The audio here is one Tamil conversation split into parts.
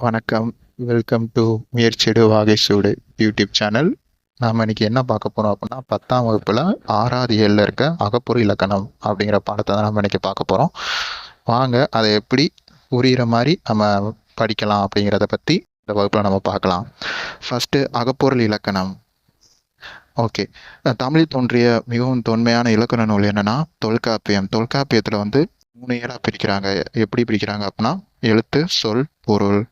வணக்கம். Welcome to Muyarchidu Vaagaisoodu YouTube channel நாம் இன்றைக்கி என்ன பார்க்க போகிறோம் அப்படின்னா பத்தாம் வகுப்பில் ஆறாவது ஏழில் இருக்க அகப்பொரு இலக்கணம் அப்படிங்கிற பாடத்தை தான் நம்ம இன்னைக்கு பார்க்க போகிறோம் வாங்க அதை எப்படி புரிகிற மாதிரி நம்ம படிக்கலாம் அப்படிங்கிறத பற்றி இந்த வகுப்பில் நம்ம பார்க்கலாம். ஃபஸ்ட்டு அகப்பொருள் இலக்கணம். ஓகே தமிழில் தோன்றிய மிகவும் தொன்மையான இலக்கண நூல் என்னென்னா தொல்காப்பியம். தொல்காப்பியத்தில் வந்து மூணு ஏழாக பிரிக்கிறாங்க. எப்படி பிரிக்கிறாங்க அப்படின்னா எழுத்து சொல் பொருள்.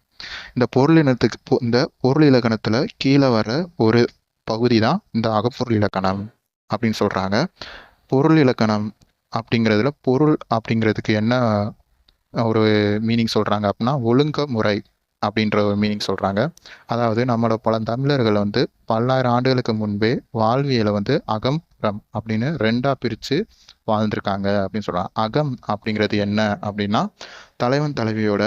இந்த பொருள் இனத்துக்கு இந்த பொருள் இலக்கணத்துல கீழே வர ஒரு பகுதி தான் இந்த அகப்பொருள் இலக்கணம் அப்படின்னு சொல்றாங்க. பொருள் இலக்கணம் அப்படிங்கிறதுல பொருள் அப்படிங்கிறதுக்கு என்ன ஒரு மீனிங் சொல்றாங்க அப்படின்னா ஒழுங்க முறை அப்படின்ற ஒரு மீனிங் சொல்றாங்க. அதாவது நம்மளோட பல தமிழர்கள் வந்து பல்லாயிரம் ஆண்டுகளுக்கு முன்பே வாழ்வியலை வந்து அகம் ரம் அப்படின்னு ரெண்டா பிரிச்சு வாழ்ந்திருக்காங்க அப்படின்னு சொல்றாங்க. அகம் அப்படிங்கிறது என்ன அப்படின்னா தலைவன் தலைவியோட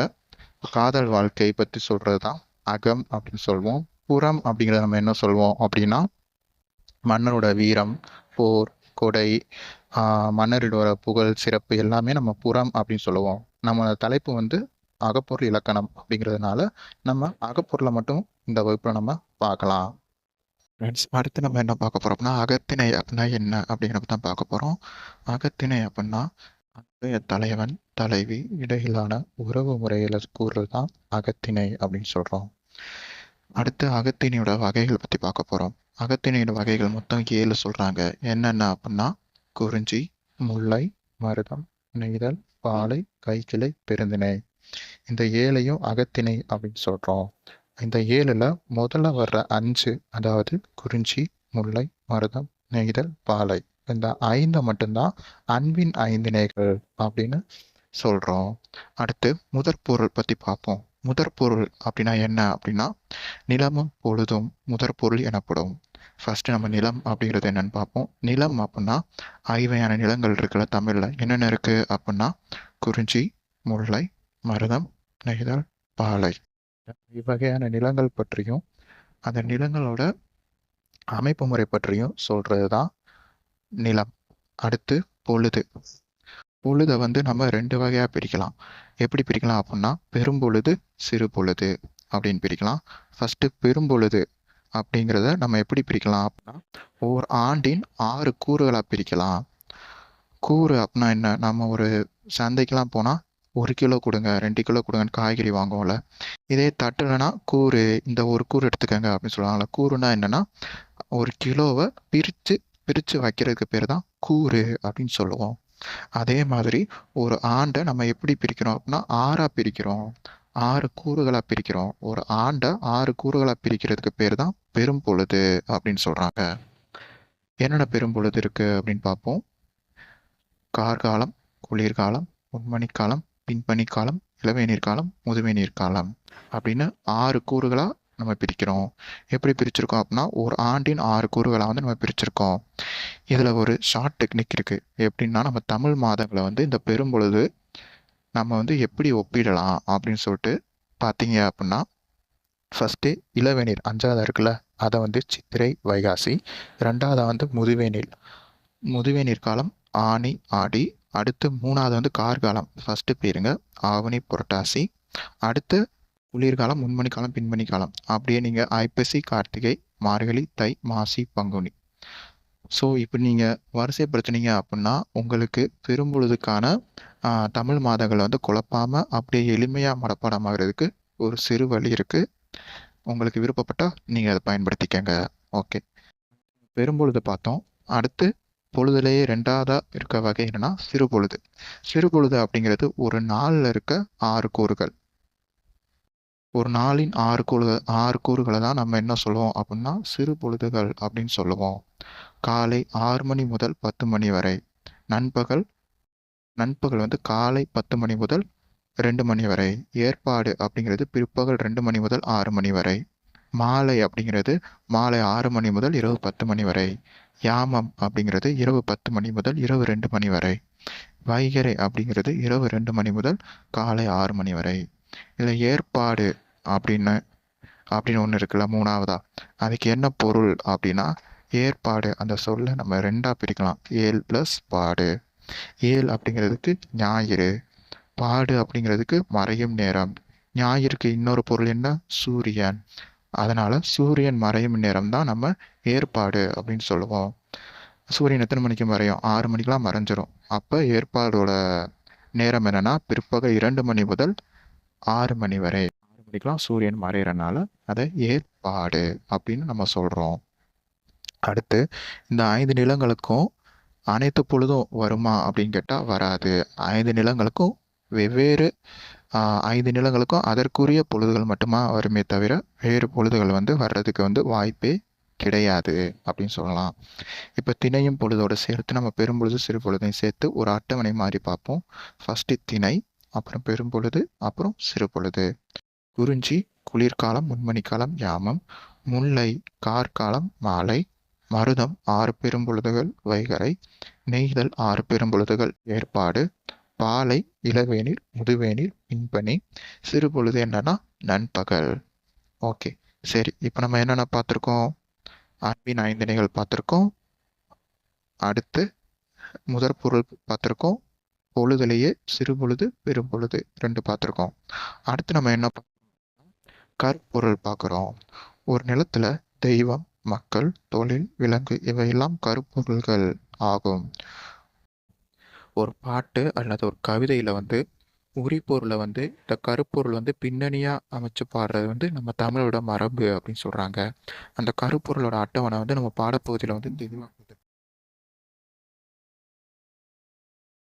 காதல் வாழ்க்கை பற்றி சொல்கிறது தான் அகம் அப்படின்னு சொல்லுவோம் புறம் அப்படிங்கிறத நம்ம என்ன சொல்லுவோம் அப்படின்னா மன்னரோட வீரம் போர் கொடை ஆஹ் மன்னரோட புகழ் சிறப்பு எல்லாமே நம்ம புறம் அப்படின்னு சொல்லுவோம். நம்ம தலைப்பு வந்து அகப்பொருள் இலக்கணம் அப்படிங்கிறதுனால நம்ம அகப்பொருளை மட்டும் இந்த வகுப்பில் நம்ம பார்க்கலாம். ஃப்ரெண்ட்ஸ் அடுத்து நம்ம என்ன பார்க்க போறோம் அப்படின்னா அகத்திணை அப்படின்னா என்ன அப்படிங்கிறப்ப தான் பார்க்க போறோம். அகத்திணை அப்படின்னா அன்றைய தலைவன் தலைவி இடையிலான உறவு முறையில கூறுறது தான் அகத்திணை அப்படின்னு சொல்றோம். அடுத்து அகத்தினியோட வகைகள் பத்தி பார்க்க போறோம். அகத்தினியோட வகைகள் மொத்தம் ஏழு சொல்றாங்க. என்னென்ன அப்படின்னா குறிஞ்சி முல்லை மருதம் நெய்தல் பாலை கைக்கிளை பெருந்திணை. இந்த ஏழையும் அகத்திணை அப்படின்னு சொல்றோம். இந்த ஏழுல முதல்ல வர்ற அஞ்சு அதாவது குறிஞ்சி முல்லை மருதம் நெய்தல் பாலை. இந்த ஐந்து மட்டும்தான் அன்பின் ஐந்திணைகள் அப்படின்னு சொல்றோம். அடுத்து முதற் பொருள் பத்தி பார்ப்போம். முதற் பொருள் அப்படின்னா என்ன அப்படின்னா நிலமும் பொழுதும் முதற் பொருள் எனப்படும். ஃபர்ஸ்ட் நம்ம நிலம் அப்படிங்கிறது என்னன்னு பார்ப்போம். நிலம் அப்படின்னா ஐவையான நிலங்கள் இருக்குல்ல தமிழ்ல. என்னென்ன இருக்கு அப்படின்னா குறிஞ்சி முல்லை மருதம் நெய்தல் பாலை. இவ்வகையான நிலங்கள் பற்றியும் அந்த நிலங்களோட அமைப்பு முறை பற்றியும் சொல்கிறது தான் நிலம். அடுத்து பொழுது. பொழுதை வந்து நம்ம ரெண்டு வகையாக பிரிக்கலாம். எப்படி பிரிக்கலாம் அப்படின்னா பெரும்பொழுது சிறு பொழுது அப்படின்னு பிரிக்கலாம். ஃபர்ஸ்ட் பெரும்பொழுது அப்படிங்கிறத நம்ம எப்படி பிரிக்கலாம் அப்படின்னா ஒரு ஆண்டின் ஆறு கூறுகளாக பிரிக்கலாம். கூறு அப்படின்னா என்ன? நம்ம ஒரு சந்தைக்கெல்லாம் போனால் ஒரு கிலோ கொடுங்க ரெண்டு கிலோ கொடுங்கன்னு காய்கறி வாங்குவோம்ல. இதே தட்டுலனா கூறு இந்த ஒரு கூறு எடுத்துக்கங்க அப்படின்னு சொல்லுவாங்கல்ல. கூறுனா என்னன்னா ஒரு கிலோவை பிரித்து பிரித்து வைக்கிறதுக்கு பேர் தான் கூறு அப்படின்னு சொல்லுவோம். அதே மாதிரி ஒரு ஆண்டை நம்ம எப்படி பிரிக்கிறோம் அப்படின்னா ஆறாக பிரிக்கிறோம். ஆறு கூறுகளாக பிரிக்கிறோம். ஒரு ஆண்டை ஆறு கூறுகளாக பிரிக்கிறதுக்கு பேர் தான் பெரும்பொழுது அப்படின்னு சொல்கிறாங்க என்னென்ன பெரும்பொழுது இருக்குது அப்படின்னு பார்ப்போம். கார்காலம் குளிர்காலம் முன்மணிக்காலம் பின்பணிக்காலம் இளவேநீர் காலம் முதுவேநீர் காலம் அப்படின்னு ஆறு கூறுகளாக நம்ம பிரிக்கிறோம். எப்படி பிரிச்சிருக்கோம் அப்படின்னா ஒரு ஆண்டின் ஆறு கூறுகளை வந்து நம்ம பிரிச்சிருக்கோம். இதில் ஒரு ஷார்ட் டெக்னிக் இருக்குது எப்படின்னா நம்ம தமிழ் மாதங்களை வந்து இந்த பெரும்பொழுது நம்ம வந்து எப்படி ஒப்பிடலாம் அப்படின்னு சொல்லிட்டு பார்த்தீங்க அப்படின்னா ஃபஸ்ட்டு இளவேநீர் அஞ்சாவது இருக்குல்ல அதை வந்து சித்திரை வைகாசி ரெண்டாவது வந்து முதுவேநீர். முதுவேநீர் காலம் ஆனி ஆடி அடுத்து மூணாவது வந்து கார்காலம். ஃபஸ்ட்டு பேருங்க ஆவணி புரட்டாசி அடுத்து குளிர்காலம் முன்மணி காலம் பின்மணி காலம் அப்படியே நீங்கள் ஐப்பசி கார்த்திகை மார்கழி தை மாசி பங்குனி. ஸோ இப்போ நீங்கள் வரிசைப்படுத்துனீங்க அப்படின்னா உங்களுக்கு பெரும்பொழுதுக்கான தமிழ் மாதங்களை வந்து குழப்பாமல் அப்படியே எளிமையாக மனப்பாடமாகிறதுக்கு ஒரு சிறு வழி இருக்குது உங்களுக்கு விருப்பப்பட்டால் நீங்கள் அதை பயன்படுத்திக்கங்க. ஓகே பெரும்பொழுது பார்த்தோம். அடுத்து பொழுதுலேயே ரெண்டாவதாக இருக்க வகை என்னென்னா சிறு பொழுது. சிறு பொழுது அப்படிங்கிறது ஒரு நாளில் இருக்க ஆறு கூறுகள். ஒரு நாளின் ஆறு கூறுகள் ஆறு கூறுகளை தான் நம்ம என்ன சொல்லுவோம் அப்படின்னா சிறு பொழுதுகள் அப்படின்னு சொல்லுவோம். காலை ஆறு மணி முதல் பத்து மணி வரை. நண்பகல் நண்பகல் வந்து காலை பத்து மணி முதல் ரெண்டு மணி வரை. ஏற்பாடு அப்படிங்கிறது பிற்பகல் ரெண்டு மணி முதல் ஆறு மணி வரை. மாலை அப்படிங்கிறது மாலை ஆறு மணி முதல் இரவு பத்து மணி வரை. யாமம் அப்படிங்கிறது இரவு பத்து மணி முதல் இரவு ரெண்டு மணி வரை. வைகறை அப்படிங்கிறது இரவு ரெண்டு மணி முதல் காலை ஆறு மணி வரை. இதில் ஏற்பாடு அப்படின்னு அப்படின்னு ஒன்று இருக்குல்ல மூணாவதா? அதுக்கு என்ன பொருள் அப்படின்னா ஏற்பாடு அந்த சொல்லை நம்ம ரெண்டாக பிரிக்கலாம். ஏல் ப்ளஸ் பாடு. ஏல் அப்படிங்கிறதுக்கு ஞாயிறு. பாடு அப்படிங்கிறதுக்கு மறையும் நேரம். ஞாயிறுக்கு இன்னொரு பொருள் என்ன? சூரியன். அதனால் சூரியன் மறையும் நேரம் தான் நம்ம ஏற்பாடு அப்படின்னு சொல்லுவோம். சூரியன் எத்தனை மணிக்கு மறையும்? ஆறு மணிக்கெலாம் மறைஞ்சிரும். அப்போ ஏற்பாடோட நேரம் என்னன்னா பிற்பகல் இரண்டு மணி முதல் ஆறு மணி வரை. பண்ணிக்கலாம் சூரியன் மறைகிறனால அதை ஏற்பாடு அப்படின்னு நம்ம சொல்கிறோம் அடுத்து இந்த ஐந்து நிலங்களுக்கும் அனைத்து பொழுதும் வருமா அப்படின்னு கேட்டால் வராது. ஐந்து நிலங்களுக்கும் வெவ்வேறு ஐந்து நிலங்களுக்கும் அதற்குரிய பொழுதுகள் மட்டுமா வருமே தவிர வேறு பொழுதுகள் வந்து வர்றதுக்கு வந்து வாய்ப்பே கிடையாது அப்படின்னு சொல்லலாம். இப்போ திணையும் பொழுதோடு சேர்த்து நம்ம பெரும்பொழுது சிறு பொழுதையும் சேர்த்து ஒரு அட்டவணை மாதிரி பார்ப்போம். ஃபஸ்ட்டு திணை அப்புறம் பெரும்பொழுது அப்புறம் சிறு பொழுது. குறிஞ்சி குளிர்காலம் முன்மணிக்காலம் யாமம் முல்லை கார்காலம் மாலை மருதம் ஆறு பெரும்பொழுதுகள் வைகரை நெய்தல் ஆறு பெரும்பொழுதுகள் ஏற்பாடு பாலை இளவேநீர் முதுவேநீர் பின்பனி சிறு பொழுது என்னன்னா நண்பகல். ஓகே சரி இப்போ நம்ம என்னென்ன பார்த்துருக்கோம்? அன்பின் ஐந்தினைகள் பார்த்துருக்கோம். அடுத்து முதற் பொருள் பார்த்துருக்கோம். பொழுதுலேயே சிறு பொழுது பெரும் பொழுது ரெண்டு பார்த்துருக்கோம். அடுத்து நம்ம என்ன கருப்பொருள் பார்க்குறோம். ஒரு நிலத்துல தெய்வம் மக்கள் தொழில் விலங்கு இவையெல்லாம் கருப்பொருள்கள் ஆகும். ஒரு பாட்டு அல்லது ஒரு கவிதையில் வந்து உரிப்பொருளை வந்து இந்த கருப்பொருள் வந்து பின்னணியாக அமைச்சு பாடுறது வந்து நம்ம தமிழோட மரபு அப்படின்னு சொல்கிறாங்க அந்த கருப்பொருளோட அட்டவணை வந்து நம்ம பாடப்பகுதியில் வந்து தெளிவாக